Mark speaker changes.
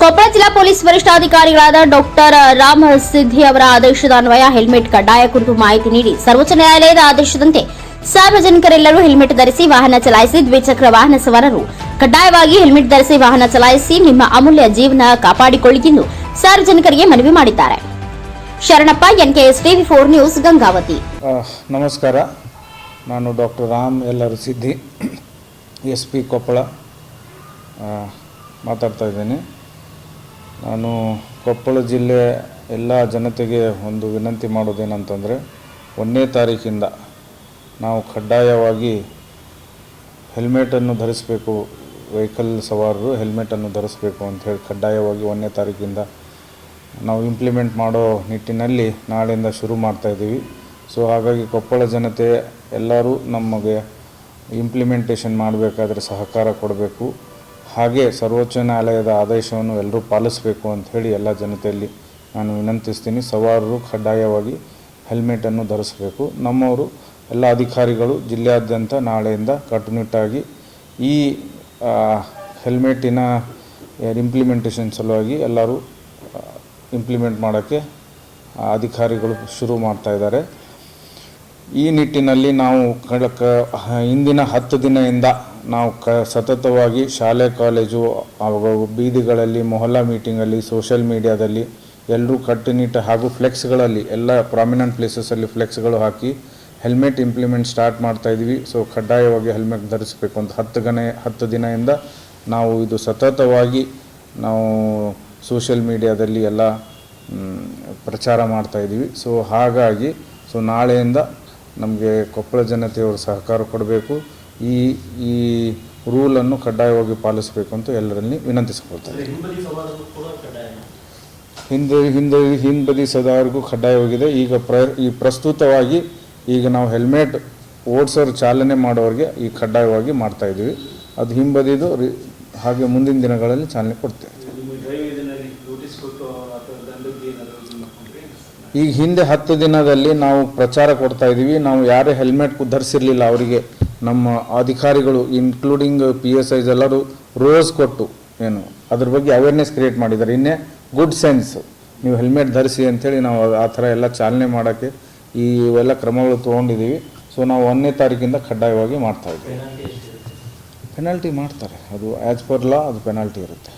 Speaker 1: ಕೊಪ್ಪಳ ಜಿಲ್ಲಾ ಪೊಲೀಸ್ ವರಿಷ್ಠಾಧಿಕಾರಿಗಳಾದ ಡಾಕ್ಟರ್ ರಾಮ್ ಸಿದ್ದಿ ಅವರ ಆದೇಶದ ಅನ್ವಯ ಹೆಲ್ಮೆಟ್ ಕಡ್ಡಾಯ ಕುರಿತು ಮಾಹಿತಿ ನೀಡಿ ಸರ್ವೋಚ್ಚ ನ್ಯಾಯಾಲಯದ ಆದೇಶದಂತೆ ಸಾರ್ವಜನಿಕರೆಲ್ಲರೂ ಹೆಲ್ಮೆಟ್ ಧರಿಸಿ ವಾಹನ ಚಲಾಯಿಸಿ ದ್ವಿಚಕ್ರ ವಾಹನ ಸವಾರರು ಕಡ್ಡಾಯವಾಗಿ ಹೆಲ್ಮೆಟ್ ಧರಿಸಿ ವಾಹನ ಚಲಾಯಿಸಿ ನಿಮ್ಮ ಅಮೂಲ್ಯ ಜೀವನ ಕಾಪಾಡಿಕೊಳ್ಳಿ ಎಂದು ಸಾರ್ವಜನಿಕರಿಗೆ ಮನವಿ ಮಾಡಿದ್ದಾರೆ. Sharanappa NKS TV four news, Gangavathi.
Speaker 2: ನಮಸ್ಕಾರ. ನಾನು ಡಾಕ್ಟರ್ ರಾಮ್ ಎಲ್ಲರ ಸಿದ್ದಿ ಎಸ್ ಪಿ ಕೊಪ್ಪಳ ಮಾತಾಡ್ತಾ ಇದ್ದೀನಿ. ನಾನು ಕೊಪ್ಪಳ ಜಿಲ್ಲೆ ಎಲ್ಲ ಜನತೆಗೆ ಒಂದು ವಿನಂತಿ ಮಾಡೋದೇನಂತಂದರೆ, ಒಂದನೇ ತಾರೀಕಿಂದ ನಾವು ಕಡ್ಡಾಯವಾಗಿ ಹೆಲ್ಮೆಟನ್ನು ಧರಿಸಬೇಕು, ವೆಹಿಕಲ್ ಸವಾರರು ಹೆಲ್ಮೆಟನ್ನು ಧರಿಸಬೇಕು ಅಂತ ಹೇಳಿ ಕಡ್ಡಾಯವಾಗಿ ಒಂದನೇ ತಾರೀಕಿಂದ ನಾವು ಇಂಪ್ಲಿಮೆಂಟ್ ಮಾಡೋ ನಿಟ್ಟಿನಲ್ಲಿ ನಾಳೆಯಿಂದ ಶುರು ಮಾಡ್ತಾಯಿದ್ದೀವಿ ಸೊ ಹಾಗಾಗಿ ಕೊಪ್ಪಳ ಜನತೆ ಎಲ್ಲರೂ ನಮಗೆ ಇಂಪ್ಲಿಮೆಂಟೇಷನ್ ಮಾಡಬೇಕಾದ್ರೆ ಸಹಕಾರ ಕೊಡಬೇಕು. ಹಾಗೆ ಸರ್ವೋಚ್ಚ ನ್ಯಾಯಾಲಯದ ಆದೇಶವನ್ನು ಎಲ್ಲರೂ ಪಾಲಿಸಬೇಕು ಅಂತ ಹೇಳಿ ಎಲ್ಲ ಜನತೆಯಲ್ಲಿ ನಾನು ವಿನಂತಿಸ್ತೀನಿ. ಸವಾರರು ಕಡ್ಡಾಯವಾಗಿ ಹೆಲ್ಮೆಟನ್ನು ಧರಿಸಬೇಕು. ನಮ್ಮವರು ಎಲ್ಲ ಅಧಿಕಾರಿಗಳು ಜಿಲ್ಲೆಯಾದ್ಯಂತ ನಾಳೆಯಿಂದ ಕಟ್ಟುನಿಟ್ಟಾಗಿ ಈ ಹೆಲ್ಮೆಟಿನ ಇಂಪ್ಲಿಮೆಂಟೇಷನ್ ಸಲುವಾಗಿ ಎಲ್ಲರೂ ಇಂಪ್ಲಿಮೆಂಟ್ ಮಾಡೋಕ್ಕೆ ಅಧಿಕಾರಿಗಳು ಶುರು ಮಾಡ್ತಾ ಇದ್ದಾರೆ. ಈ ನಿಟ್ಟಿನಲ್ಲಿ ನಾವು ಹಿಂದಿನ ಹತ್ತು ದಿನದಿಂದ ನಾವು ಕ, ಸತತವಾಗಿ ಶಾಲೆ, ಕಾಲೇಜು ಹಾಗೂ ಬೀದಿಗಳಲ್ಲಿ, ಮೊಹಲ್ಲಾ ಮೀಟಿಂಗಲ್ಲಿ, ಸೋಷಿಯಲ್ ಮೀಡಿಯಾದಲ್ಲಿ ಎಲ್ಲರೂ ಕಟ್ಟುನಿಟ್ಟು ಹಾಗೂ ಫ್ಲೆಕ್ಸ್ಗಳಲ್ಲಿ, ಎಲ್ಲ ಪ್ರಾಮಿನೆಂಟ್ ಪ್ಲೇಸಸಲ್ಲಿ ಫ್ಲೆಕ್ಸ್ಗಳು ಹಾಕಿ ಹೆಲ್ಮೆಟ್ ಇಂಪ್ಲಿಮೆಂಟ್ ಸ್ಟಾರ್ಟ್ ಮಾಡ್ತಾ ಇದ್ದೀವಿ. ಸೊ, ಕಡ್ಡಾಯವಾಗಿ ಹೆಲ್ಮೆಟ್ ಧರಿಸಬೇಕು ಅಂತ ಹತ್ತು ಗಣ, ಹತ್ತು ದಿನದಿಂದ ನಾವು ಇದು ಸತತವಾಗಿ ನಾವು ಸೋಷಿಯಲ್ ಮೀಡಿಯಾದಲ್ಲಿ ಎಲ್ಲ ಪ್ರಚಾರ ಮಾಡ್ತಾ ಇದ್ದೀವಿ. ಸೊ, ಹಾಗಾಗಿ, ಸೊ, ನಾಳೆಯಿಂದ ನಮಗೆ ಕೊಪ್ಪಳ ಜನತೆಯವರು ಸಹಕಾರ ಕೊಡಬೇಕು. ಈ ಈ ರೂಲನ್ನು ಕಡ್ಡಾಯವಾಗಿ ಪಾಲಿಸಬೇಕು ಅಂತ ಎಲ್ಲರಲ್ಲಿ ವಿನಂತಿಸಿಕೊಳ್ತಾರೆ ಹಿಂದೆ ಹಿಂದೆ ಹಿಂಬದಿ ಸದಾರ್ಗೂ ಕಡ್ಡಾಯವಾಗಿದೆ. ಈಗ ಪ್ರ ಈ ಪ್ರಸ್ತುತವಾಗಿ ಈಗ ನಾವು ಹೆಲ್ಮೆಟ್ ಓಡಿಸೋರು ಚಾಲನೆ ಮಾಡೋರಿಗೆ ಈ ಕಡ್ಡಾಯವಾಗಿ ಮಾಡ್ತಾ ಇದ್ದೀವಿ. ಅದು ಹಿಂಬದಿದು ಹಾಗೆ ಮುಂದಿನ ದಿನಗಳಲ್ಲಿ ಚಾಲನೆ ಕೊಡ್ತೇವೆ. ಈಗ ಹಿಂದೆ ಹತ್ತು ದಿನದಲ್ಲಿ ನಾವು ಪ್ರಚಾರ ಕೊಡ್ತಾ ಇದ್ದೀವಿ. ನಾವು ಯಾರೇ ಹೆಲ್ಮೆಟ್ ಧರಿಸಿರಲಿಲ್ಲ ಅವರಿಗೆ ನಮ್ಮ ಅಧಿಕಾರಿಗಳು ಇನ್ಕ್ಲೂಡಿಂಗ್ ಪಿ ಎಸ್ ಐಸ್ ಎಲ್ಲರೂ ರೋಸ್ ಕೊಟ್ಟು ಏನು ಅದ್ರ ಬಗ್ಗೆ ಅವೇರ್ನೆಸ್ ಕ್ರಿಯೇಟ್ ಮಾಡಿದ್ದಾರೆ. ಇನ್ನೇ ಗುಡ್ ಸೆನ್ಸ್ ನೀವು ಹೆಲ್ಮೆಟ್ ಧರಿಸಿ ಅಂಥೇಳಿ ನಾವು ಆ ಥರ ಎಲ್ಲ ಚಾಲನೆ ಮಾಡೋಕ್ಕೆ ಈ ಇವೆಲ್ಲ ಕ್ರಮಗಳು ತೊಗೊಂಡಿದ್ದೀವಿ. ಸೊ ನಾವು ಒಂದನೇ ತಾರೀಕಿಂದ ಕಡ್ಡಾಯವಾಗಿ ಮಾಡ್ತಾ ಇದ್ದೀವಿ.
Speaker 3: ಪೆನಾಲ್ಟಿ
Speaker 2: ಮಾಡ್ತಾರೆ. ಅದು ಆ್ಯಸ್ ಪರ್ ಲಾ ಅದು ಪೆನಾಲ್ಟಿ ಇರುತ್ತೆ.